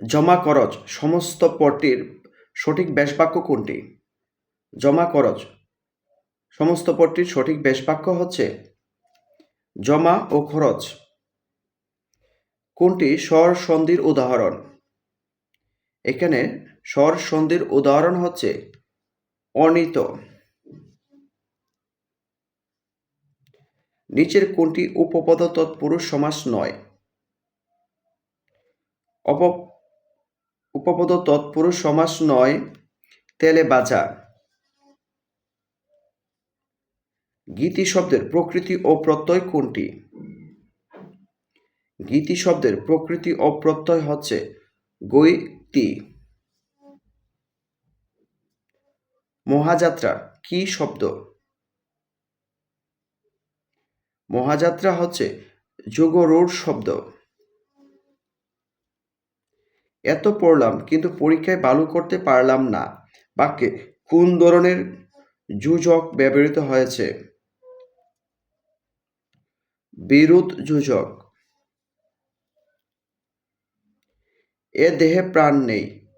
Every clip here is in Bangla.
জমা করজ সমস্ত পদটির সঠিক ব্যাসবাক্য কোনটি? জমা করজ সমস্ত পদটির সঠিক ব্যাসবাক্য হচ্ছে জমা ও খরচ। কোনটি স্বর সন্ধির উদাহরণ? এখানে স্বর সন্ধির উদাহরণ হচ্ছে অনিত। নিচের কোনটি উপপদ তৎপুরুষ সমাস নয়? অপ উপপদ তৎপুরুষ সমাস নয়, তেলে বাজা। গীতি শব্দের প্রকৃতি ও প্রত্যয় কোনটি? গীতি শব্দের প্রকৃতি ও প্রত্যয় হচ্ছে গৈতি। মহাযাত্রা কি শব্দ? মহাযাত্রা হচ্ছে যোগরূঢ় শব্দ। এত পড়লাম, কিন্তু পরীক্ষায় ভালো করতে পারলাম না। বাক্যে, কোন ধরনের যুজক ব্যবহৃত হয়েছে? বিরোধ যুজক। এ দেহে প্রাণ নেই।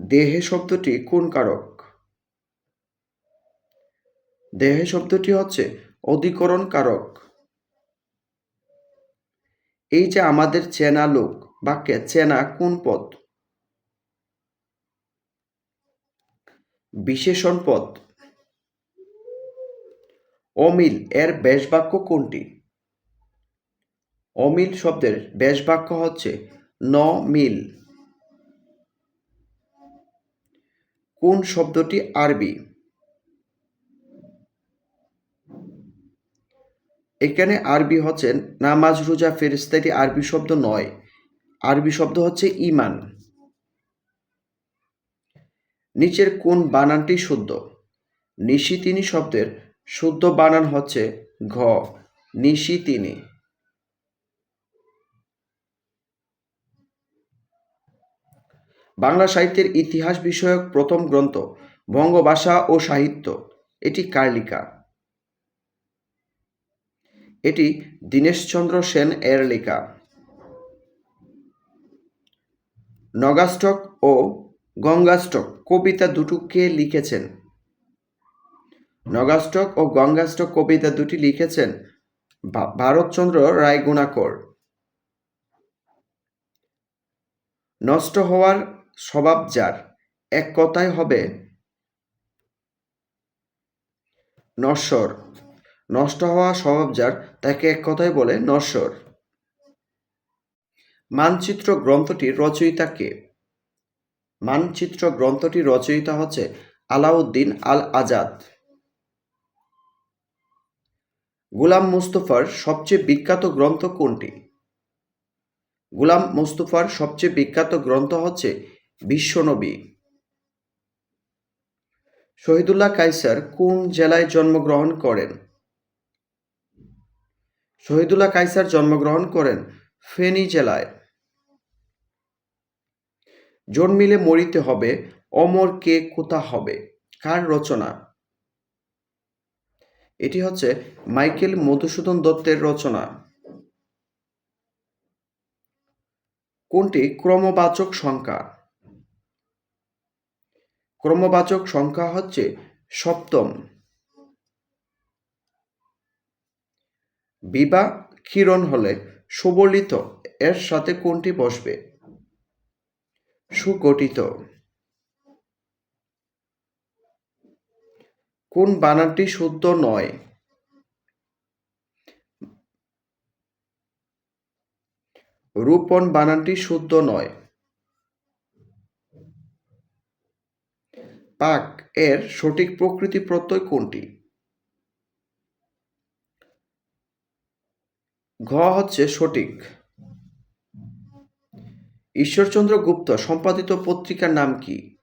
দেহে শব্দটি কোন কারক? দেহে শব্দটি হচ্ছে অধিকরণ কারক। এই যে আমাদের চেনা লোক বাক্যে চেনা কোন পদ বিশেষণ পদ অমিল এর ব্যাসবাক্য কোনটি? অমিল শব্দের ব্যাসবাক্য হচ্ছে ন মিল। কোন শব্দটি আরবি? এখানে আরবি হচ্ছে নামাজ, রোজা ফেরিস্তা এটি আরবি শব্দ নয়। আরবি শব্দ হচ্ছে ইমান। নিচের কোন বানানটি শুদ্ধ? নিশি তিনি শব্দের শুদ্ধ বানান হচ্ছে ঘ। নিশি তিনি। বাংলা সাহিত্যের ইতিহাস বিষয়ক প্রথম গ্রন্থ, বঙ্গভাষা ও সাহিত্য। এটি কার লেখা? এটি দীনেশচন্দ্র সেন এর লেখা। নগাষ্টক ও গঙ্গাষ্টক কবিতা দুটো কে লিখেছেন। নগাষ্টক ও গঙ্গাষ্টক কবিতা দুটি লিখেছেন ভারতচন্দ্র রায় গুণাকর নষ্ট হওয়ার স্বভাব যার, এক কথায় হবে নশ্বর। নষ্ট হওয়া স্বভাব যার, তাকে এক কথায় বলে নশ্বর। মানচিত্র গ্রন্থটির রচয়িতা কে? মানচিত্র গ্রন্থটির রচয়িতা হচ্ছে আলাউদ্দিন আল আজাদ গুলাম মুস্তফার সবচেয়ে বিখ্যাত গ্রন্থ কোনটি? গুলাম মুস্তফার সবচেয়ে বিখ্যাত গ্রন্থ হচ্ছে বিশ্বনবী। শহীদুল্লাহ কাইসার কোন জেলায় জন্মগ্রহণ করেন? শহীদুল্লাহ কাইসার জন্মগ্রহণ করেন ফেনী জেলায়। জন্মিলে মরিতে হবে, অমর কে কোথা হবে? কার রচনা? এটি হচ্ছে মাইকেল মধুসূদন দত্তের রচনা। কোনটি? ক্রমবাচক সংখ্যা। ক্রমবাচক সংখ্যা হচ্ছে সপ্তম। বিবা ক্ষীরণ হলে সুবলিত, এর সাথে কোনটি বসবে? সুগঠিত। কোন বানানটি শুদ্ধ নয়? রূপন বানানটি শুদ্ধ নয়। পাক এর সঠিক প্রকৃতি প্রত্যয় কোনটি? ঘ হচ্ছে সঠিক। ঈশ্বরচন্দ্র গুপ্ত সম্পাদিত পত্রিকার নাম কি?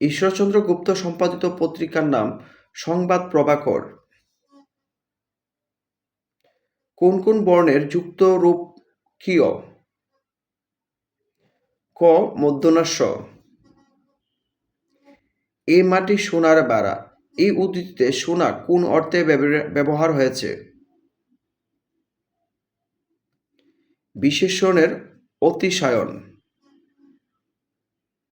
ঈশ্বরচন্দ্র গুপ্ত সম্পাদিত পত্রিকার নাম সংবাদ প্রভাকর। কোন কোন বর্ণের যুক্ত রূপ কিয় ক. মধ্যনাস্য। এ মাটি সোনার বাড়া এই উদ্ধৃতিতে সোনা কোন অর্থে ব্যবহার- ব্যবহার হয়েছে? বিশেষণের অতিশয়ন।